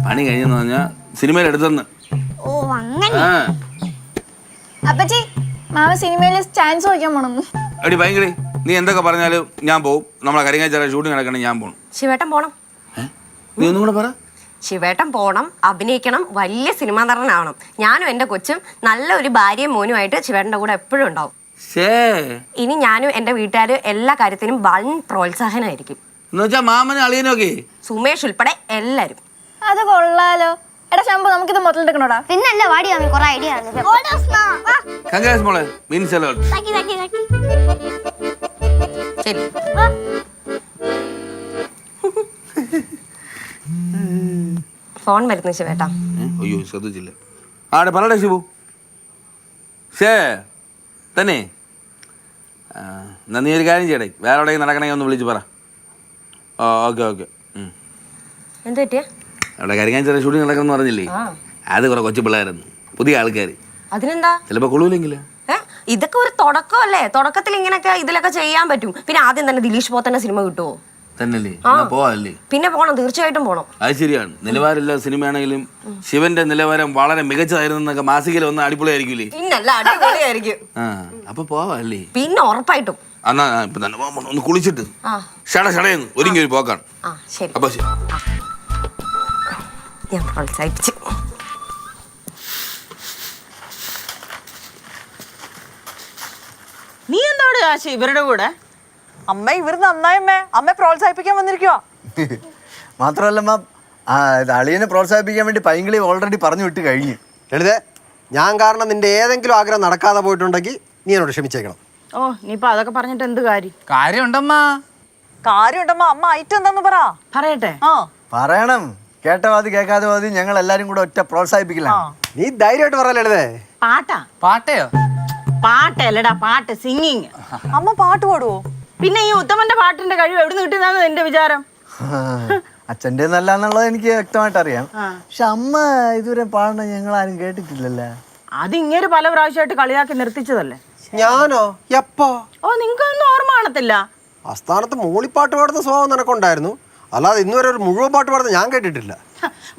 Speaker 5: പണി കഴിഞ്ഞെന്ന് പറഞ്ഞാൽ സിനിമയിൽ എടുത്തെന്ന്.
Speaker 9: ഓ അങ്ങനെ?
Speaker 5: ആ.
Speaker 10: അപ്പച്ചി മാമ സിനിമയിൽ ചാൻസ് ചോദിക്കാൻ പോണെന്ന്
Speaker 5: എടി ഭയങ്കര. നീ എന്തൊക്കെ പറഞ്ഞാലും ഞാൻ പോവും. നമ്മളെ കരിങ്ങാച്ചിറ ഷൂട്ടിംഗ് നടക്കണേ ഞാൻ പോകണം
Speaker 6: ശിവേട്ടൻ പോണം.
Speaker 5: ഏ? നീ ഒന്നും കൂടെ പറ.
Speaker 6: ശിവേട്ടൻ പോണം അഭിനയിക്കണം വലിയ സിനിമാ നടനാവണം. ഞാനും എന്റെ കൊച്ചും നല്ല ഒരു ഭാര്യയും മോനുമായിട്ട് ശിവേട്ടന്റെ കൂടെ എപ്പോഴും ഉണ്ടാവും.
Speaker 5: ഷേ
Speaker 6: ഇനി ഞാനും എന്റെ വീട്ടുകാർ എല്ലാ കാര്യത്തിനും വൻ പ്രോത്സാഹനമായിരിക്കും.
Speaker 5: എന്ന് വെച്ചാൽ മാമനും അളിയനൊക്കെ
Speaker 6: സുമേഷ് ഉൾപ്പെടെ എല്ലാരും.
Speaker 10: അത് കൊള്ളാലോ. എടാ ശമ്പു നമുക്കിത് മുതലെടുക്കണോടാ
Speaker 9: പിന്നല്ല വാടി കൊറേ ഐഡിയ
Speaker 5: കങ്കാസ് മോളെ. മീൻസ് അലോട്ട്
Speaker 6: ശരി. ഫോൺ വരുന്നു ശിവേട്ടാ
Speaker 5: അയ്യോ ശ്രദ്ധിച്ചില്ല. ആടെ പറയടേ ശിവു. ഷേ തന്നെ. നന്ദി എന്നാ നീ ഒരു കാര്യം ചെയ്യടേ. വേറെ എവിടെ നടക്കണമെങ്കിൽ ഒന്ന് വിളിച്ച് പറ. Okay okay.
Speaker 6: എന്ത് പറ്റിയ?
Speaker 5: അവിടെ കരിങ്ങാൻ ചെറിയ ഷൂട്ടിംഗ് നടക്കണമെന്ന് പറഞ്ഞില്ലേ? അത് കുറെ കൊച്ചു പിള്ളേരായിരുന്നു. പുതിയ ആൾക്കാർ
Speaker 6: അതിനെന്താ?
Speaker 5: ചിലപ്പോ കൊള്ളൂലെങ്കിലോ.
Speaker 6: ഇതൊക്കെ ഒരു തുടക്കമല്ലേ? തുടക്കത്തിൽ ഇങ്ങനെയൊക്കെ ഇതിലൊക്കെ ചെയ്യാൻ പറ്റും. പിന്നെ ആദ്യം തന്നെ ദിലീഷ് പോത്തന്റെ സിനിമ കിട്ടുമോ
Speaker 5: തന്നെയല്ലേ? എന്നാ പോവാല്ലേ?
Speaker 6: പിന്നെ പോണം തീർച്ചയായിട്ടും പോണം.
Speaker 5: അത് ശരിയാണ്. നിലവാരമില്ല സിനിമയാണെങ്കിലും ശിവന്റെ നിലവാരം വളരെ മികച്ചതായിരുന്നു എന്നൊക്കെ മാസികയിൽ വന്ന അടിപൊളിയായിരിക്കില്ലേ
Speaker 6: പിന്നല്ല അടിപൊളിയായിരിക്കും.
Speaker 5: ആ അപ്പൊ പോവാല്ലേ?
Speaker 6: പിന്നെ ഉറപ്പായിട്ടും.
Speaker 5: എന്നാ ഇപ്പൊ തന്നെ പോണം. ഒന്ന് കുളിച്ചിട്ട്. ഷട ഷടയെന്ന്. ഒരുങ്ങി ഒരു പോക്കാണ്.
Speaker 6: ആ ശരി.
Speaker 5: അപ്പൊ ശരി.
Speaker 6: ഞാൻ പ്രോത്സാഹിപ്പിച്ചു.
Speaker 7: നീ എന്താണ് കാശ്? ഇവരുടെ കൂടെ? അമ്മ ഇവർ നന്നായമ്മേ അമ്മ. പ്രോത്സാഹിപ്പിക്കാൻ വന്നിരിക്കുവാ.
Speaker 4: മാത്രമല്ല അമ്മ ആ അളിയനെ പ്രോത്സാഹിപ്പിക്കാൻ വേണ്ടി പൈങ്കിളി ഓൾറെഡി പറഞ്ഞു വിട്ട് കഴിഞ്ഞു.
Speaker 3: ലളിതേ ഞാൻ കാരണം നിന്റെ ഏതെങ്കിലും ആഗ്രഹം നടക്കാതെ പോയിട്ടുണ്ടെങ്കിൽ നീ എന്നോട് ക്ഷമിച്ചേക്കണം.
Speaker 8: ഓ നീ ഇപ്പൊ അതൊക്കെ പറഞ്ഞിട്ട് എന്ത് കാര്യം?
Speaker 2: കാര്യമുണ്ടമ്മ.
Speaker 7: കാര്യമുണ്ടമ്മ അമ്മ ഐറ്റം എന്താന്ന് പറ.
Speaker 8: പറയട്ടെ.
Speaker 7: ആ.
Speaker 4: പറയണം. കേട്ട വാതി കേൾക്കാതെ വാതി ഞങ്ങൾ എല്ലാരും കൂടെ ഒറ്റ പ്രോത്സാഹിപ്പിക്കില്ല
Speaker 3: നീ ധൈര്യമായിട്ട് പറ ലളിതേ.
Speaker 8: പാട്ടാ.
Speaker 2: പാട്ടയോ?
Speaker 8: പാട്ടല്ലടാ പാട്ട് സിംഗിങ്
Speaker 7: അമ്മ പാട്ട് പാടുവോ?
Speaker 8: പിന്നെ ഈ ഉത്തമന്റെ പാട്ടിന്റെ കഴിവ് എവിടെ നിന്ന് കിട്ടുന്നതാണ് എന്റെ വിചാരം?
Speaker 4: അച്ഛന്റെ നല്ല എന്നുള്ളത് എനിക്ക് വ്യക്തമായിട്ട് അറിയാം പക്ഷെ അമ്മ ഇതുവരെ പാടുന്ന ഞങ്ങൾ ആരും കേട്ടിട്ടില്ലല്ലേ?
Speaker 8: അത് ഇങ്ങനെ പല പ്രാവശ്യമായിട്ട് കളിയാക്കി നിർത്തിച്ചതല്ലേ?
Speaker 3: ഞാനോ? എപ്പോ?
Speaker 8: ഓ നിങ്ങൾക്കൊന്നും ഓർമ്മ കാണത്തില്ല.
Speaker 3: ആസ്ഥാനത്ത് മൂളിപ്പാട്ട് പാടുന്ന സ്വഭാവം നിനക്കുണ്ടായിരുന്നു. അല്ലാതെ ഇന്നുവരെ ഒരു മുഴുവൻ പാട്ട് പാടുന്ന ഞാൻ കേട്ടിട്ടില്ല.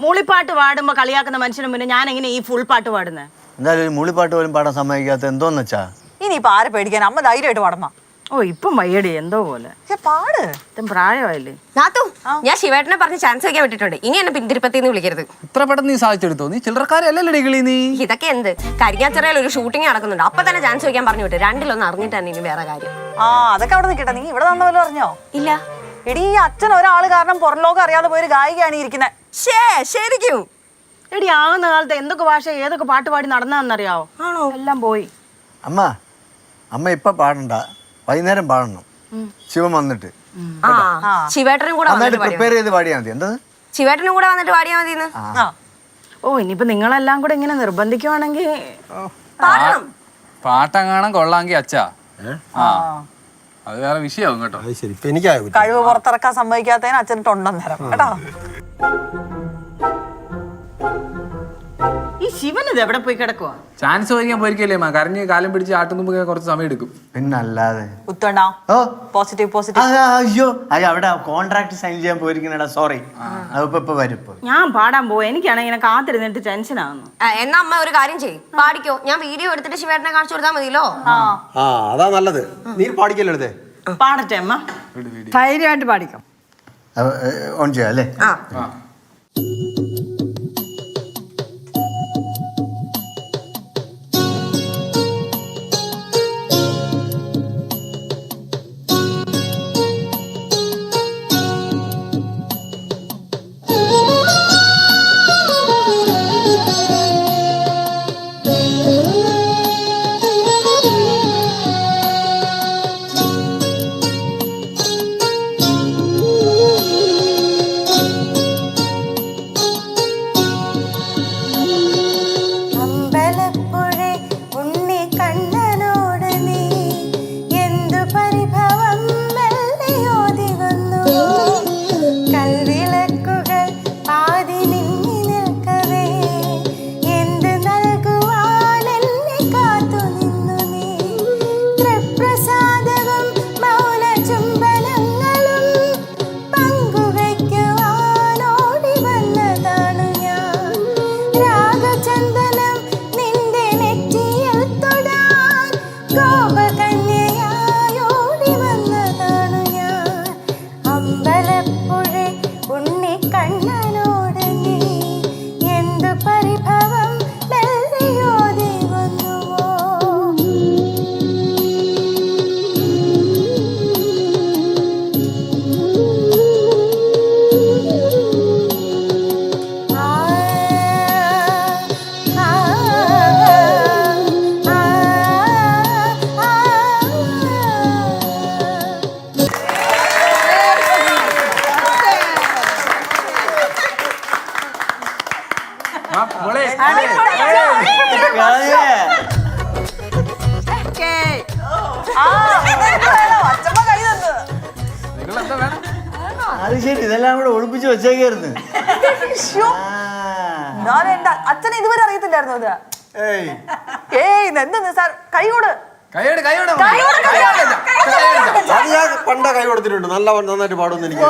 Speaker 8: മൂളിപ്പാട്ട് പാടുമ്പോ കളിയാക്കുന്ന മനുഷ്യന് മുന്നേ ഞാൻ എങ്ങനെ ഈ ഫുൾ പാട്ട് പാടുന്നത്
Speaker 4: എന്തായാലും മൂളിപ്പാട്ട് പോലും പാടാൻ സമ്മതിക്കാത്ത എന്തോന്ന് വെച്ചാ?
Speaker 7: ഇനിയിപ്പോ ആരെ പേടിക്കാൻ? അമ്മ ധൈര്യമായിട്ട് പാടണം.
Speaker 8: ഓ ഇപ്പം വയ്യടി എന്തോ പോലെ.
Speaker 7: പക്ഷെ പാട്.
Speaker 8: ഇതും പ്രായമായില്ലേ?
Speaker 12: നാത്തു ഞാൻ ശിവേട്ടനെ പറഞ്ഞ് ചാൻസ് വെക്കാൻ വിട്ടിട്ടുണ്ട്. ഇനി എന്നെ പിന്തിരിപ്പത്തിന്ന് വിളിക്കരുത്.
Speaker 2: ഇത്ര പെട്ടെന്ന് നീ സാധിച്ചെടുത്തോ? നീ ചില്ലറക്കാരല്ലേ കിളി നീ.
Speaker 12: ഇതൊക്കെ എന്ത്? കരിങ്ങാച്ചിറയിൽ ഒരു ഷൂട്ടിംഗ് നടക്കുന്നുണ്ട്. അപ്പൊ തന്നെ ചാൻസ് വെക്കാൻ പറഞ്ഞു വിട്ടു. രണ്ടിലൊന്നും അറിഞ്ഞിട്ട് തന്നെ ഇനി വേറെ കാര്യം.
Speaker 7: ആ അതൊക്കെ അവിടെ നിൽക്കട്ടെ. നീ ഇവിടെ വന്ന പറഞ്ഞോ? അറിഞ്ഞോ
Speaker 12: ഇല്ല.
Speaker 7: എടി ഈ അച്ഛൻ ഒരാൾ കാരണം പുറം ലോകം അറിയാതെ പോയൊരു ഗായികയാണ് ഇരിക്കുന്നത്
Speaker 12: ശരിക്കും.
Speaker 8: എടി ആകുന്ന കാലത്ത് എന്തൊക്കെ ഭാഷ ഏതൊക്കെ പാട്ട് പാടി നടന്നതെന്നറിയാവോ ആണോ? എല്ലാം പോയി.
Speaker 4: അമ്മ അമ്മ ഇപ്പൊ പാടണ്ട. വൈകുന്നേരം പാടണം. ശിവൻ വന്നിട്ട്.
Speaker 12: ആ ശിവേട്ടനും കൂടെ
Speaker 4: നന്നായിട്ട്
Speaker 12: വന്നിട്ട് പാടിയാ
Speaker 4: പ്രിപ്പയർ ചെയ്ത് പാടിയാൽ മതി. എന്താ
Speaker 12: ശിവേട്ടനും കൂടെ വന്നിട്ട് പാടിയാ
Speaker 7: മതി
Speaker 8: ഓ ഇനിയിപ്പോ നിങ്ങളെല്ലാം കൂടെ ഇങ്ങനെ നിർബന്ധിക്കുവാണെങ്കിൽ
Speaker 12: പാടണം.
Speaker 2: പാട്ടങ്ങാണം കൊള്ളാങ്കി അച്ഛാ. ആ. അത് വേറെ വിഷയമാവും കേട്ടോ.
Speaker 3: ശരി. ഇപ്പൊ എനിക്കായോ
Speaker 7: കഴിവ് പുറത്തിറക്കാൻ സംഭവിക്കാത്തതിന് അച്ഛൻ തൊണ്ടം നേരം കേട്ടോ?
Speaker 8: ഈ ശിവൻ ഇത് എവിടെ പോയി കിടക്കുവാ?
Speaker 2: ചാൻസ് ചോദിക്കാൻ പോയിരിക്കല്ലേ മാ. കരഞ്ഞ് കാലം പിടിച്ച് ആട്ടുന്നുമ്പോ കുറച്ച് സമയം എടുക്കും.
Speaker 4: പിന്നല്ലാതെ.
Speaker 7: ഉത്തോണ്ടാ
Speaker 4: ഓ.
Speaker 7: പോസിറ്റീവ് പോസിറ്റീവ്
Speaker 4: അയ്യോ. അയ്യോ അവിടെ കോൺട്രാക്ട് സൈൻ ചെയ്യാൻ പോയിരിക്കണടാ സോറി അതിപ്പോ ഇപ്പൊ വരും ഇപ്പൊ.
Speaker 8: ഞാൻ പാടാൻ പോവാ. എനിക്കാണെങ്കിൽ ഇങ്ങനെ കാത്തിരുന്നിട്ട് ടെൻഷൻ ആവുന്നു.
Speaker 12: ആ, എന്നാ അമ്മ ഒരു കാര്യം ചെയ്യും. പാടിക്കോ. ഞാൻ വീഡിയോ എടുത്തിട്ട് ശിവേട്ടനെ കാണിച്ചു കൊടുത്താൽ മതിയല്ലോ?
Speaker 3: ആ. അതാ നല്ലത്. നീ പാടിക്കല്ലോ എടുത്തേ?
Speaker 8: പാടട്ടെ അമ്മ.
Speaker 11: ധൈര്യമായിട്ട് പാടിക്കോ.
Speaker 4: ഓൺ ചെയ്യാം അല്ലേ?
Speaker 12: ആ.
Speaker 4: ഒളിപ്പിച്ച് വെച്ചേക്കായിരുന്നു
Speaker 7: ഞാൻ എന്റെ അച്ഛനെ ഇതുവരെ അറിയത്തില്ലായിരുന്നു ഇത് ഏയ്. എന്തെന്ന് സാർ? കൈ കൂട്.
Speaker 2: കൈയോട് കൈയോട്
Speaker 3: അത് ഞാൻ പണ്ട കൈ കൊടുത്തിട്ടുണ്ട്. നല്ല നന്നായിട്ട് പാടുമെന്ന് എനിക്ക്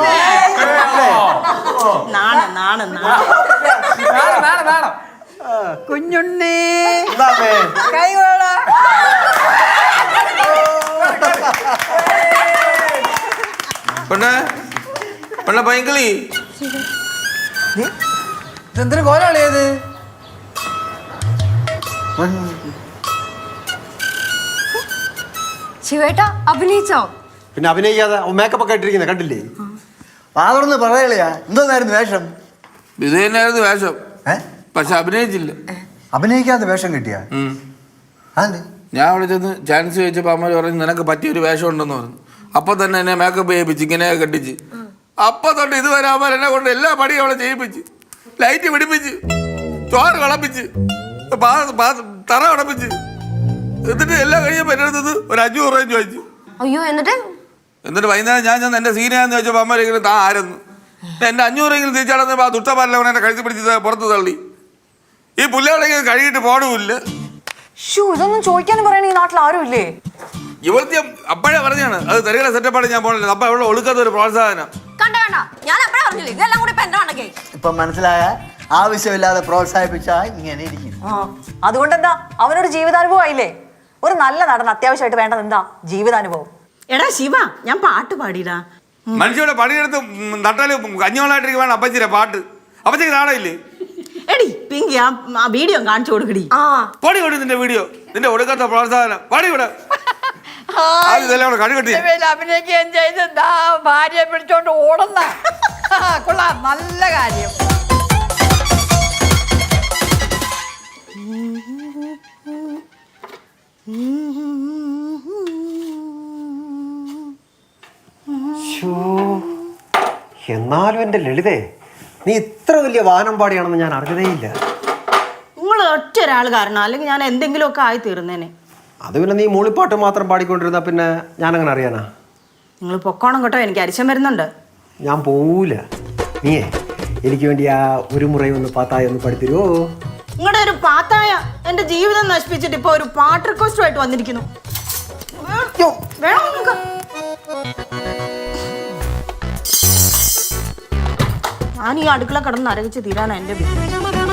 Speaker 8: നാണം നാണം നാണം.
Speaker 2: നാണം നാണം നാണം
Speaker 11: കുഞ്ഞുണ്ണി.
Speaker 3: എന്താമേ
Speaker 11: കൈവേള
Speaker 5: പെണ്ണെ പെണ്ണെ പൈങ്കിളി.
Speaker 2: ഇതെന്തൊരു കോലാളിയത്
Speaker 12: ശിവേട്ട അഭിനയിച്ചോ?
Speaker 3: പിന്നെ അഭിനയിക്കാതെ മേക്കപ്പ് ഒക്കെ ഇട്ടിരിക്കുന്നത് കണ്ടില്ലേ?
Speaker 4: പാതൊന്ന് പറയലയാ എന്തോന്നായിരുന്നു വേഷം?
Speaker 5: ഇത് തന്നെയായിരുന്നു വേഷം പക്ഷെ അഭിനയിച്ചില്ല.
Speaker 4: അഭിനയിക്കാത്ത വേഷം കിട്ടിയ.
Speaker 5: ഞാൻ അവിടെ ചെന്ന് ചാൻസ് ചോദിച്ചപ്പോൾ അമ്മ പറഞ്ഞു നിനക്ക് പറ്റിയൊരു വേഷം ഉണ്ടെന്ന് പറഞ്ഞു. അപ്പൊ തന്നെ എന്നെ മേക്കപ്പ് ചെയ്യിപ്പിച്ച് ഇങ്ങനെ കെട്ടിച്ച്. അപ്പൊ തൊട്ട് ഇതുവരെ അമ്മ എന്നെ കൊണ്ട് എല്ലാ പണിയും അവളെ ചെയ്യിപ്പിച്ച് ലൈറ്റ് പിടിപ്പിച്ച് ചോറ് പാ- തറ വിളപ്പിച്ച് എന്നിട്ട് എല്ലാം കഴിയുമ്പോൾ എന്റെ അടുത്തത് ഒരു അഞ്ഞൂറ് രൂപയും ചോദിച്ചു.
Speaker 12: അയ്യോ എന്നിട്ട്?
Speaker 5: എന്നിട്ട് വൈകുന്നേരം ഞാൻ ചെന്ന് എന്റെ സീനിയാന്ന് ചോദിച്ചപ്പോൾ അമ്മ ഇങ്ങനെ താ ആരെന്ന്. എന്റെ അഞ്ഞൂറെങ്കിലും തിരിച്ചടന്നപ്പോൾ ആ ദുഷ്ടപാലവൻ എന്നെ കഴുത്തി പിടിച്ച് പുറത്ത് തള്ളി. ഈ പുല്ലുകളെങ്കിലും കഴുകിയിട്ട് പോണമില്ല.
Speaker 7: ഷൂ ഇതൊന്നും ചോദിക്കാനും പറയണേ ഈ നാട്ടിൽ ആരുമില്ലേ?
Speaker 5: ഇവിടുത്തെ അപ്പഴേ പറഞ്ഞാണ്. അത് തരികളെ സെറ്റപ്പാട് ഞാൻ പോകണില്ല അപ്പൊ അവിടെ ഒടുക്കാത്ത ഒരു പ്രോത്സാഹനം.
Speaker 12: കണ്ട കണ്ട?
Speaker 6: ഞാൻ അപ്പഴേ പറഞ്ഞില്ല? ഇതെല്ലാം കൂടി ഇപ്പൊ എന്റെ മണ്ടക്കേ
Speaker 4: ഇപ്പം മനസ്സിലായ? ആവശ്യമില്ലാതെ പ്രോത്സാഹിപ്പിച്ചാൽ ഇങ്ങനെ ഇരിക്കും.
Speaker 7: ആ അതുകൊണ്ട് എന്താ അവനൊരു ജീവിതാനുഭവം ആയില്ലേ? ഒരു നല്ല നടൻ അത്യാവശ്യമായിട്ട് വേണ്ടത് എന്താ? ജീവിതാനുഭവം.
Speaker 8: എടാ ശിവ ഞാൻ പാട്ട് പാടിടാ
Speaker 5: മനുഷ്യരുടെ പണിയെടുത്ത് നട്ടാൽ വേണം. അപ്പച്ചിയുടെ പാട്ട്. അപ്പച്ചക്ക് നാടയില്ലേ
Speaker 8: എടി പിങ്കി ആ വീഡിയോ കാണിച്ചു കൊടുക്കടി.
Speaker 6: ആ.
Speaker 5: പൊടി കൊടു നിന്റെ വീഡിയോ. നിന്റെ ഒടുക്കാത്ത പ്രോത്സാഹനം. പാടി ഇവിടെ ഇതെല്ലാം കൂടെ കഴുകട്ടി.
Speaker 11: സിനിമയിൽ അഭിനയിക്കുകയും ചെയ്ത് ദാ ഭാര്യയെ പിടിച്ചോണ്ട് ഓടുന്ന. കൊള്ളാം. നല്ല കാര്യം.
Speaker 3: എന്നാലും എന്റെ ലളിതേ നീ ഇത്ര വലിയ വാഹനം പാടിയാണെന്ന് ഞാൻ അറിഞ്ഞതേയില്ല.
Speaker 8: നിങ്ങൾ ഒറ്റ ഒരാൾ കാരണം അല്ലെങ്കിൽ ഞാൻ എന്തെങ്കിലുമൊക്കെ ആയി തീർന്നേനെ
Speaker 3: അത് പിന്നെ നീ മൂളിപ്പാട്ട് മാത്രം പാടിക്കൊണ്ടിരുന്ന പിന്നെ ഞാൻ അങ്ങനെ അറിയാനാ?
Speaker 8: നിങ്ങൾ പൊക്കോണം കേട്ടോ എനിക്ക് അരിശം വരുന്നുണ്ട്.
Speaker 3: ഞാൻ പോവൂല. നീയേ എനിക്ക് വേണ്ടി ആ ഒരു മുറ ഒന്ന് പാത്തായ ഒന്ന് പഠിപ്പിരുവോ
Speaker 8: നിങ്ങളുടെ ഒരു പാത്തായ എന്റെ ജീവിതം നശിപ്പിച്ചിട്ട് ഇപ്പൊ ഒരു പാട്ട് റിക്വസ്റ്റുമായിട്ട് വന്നിരിക്കുന്നു. വേണോ നിങ്ങൾക്ക്? ഞാൻ ഈ അടുക്കള കിടന്ന് അരകിച്ച് തീരാനാ എന്റെ വിധി.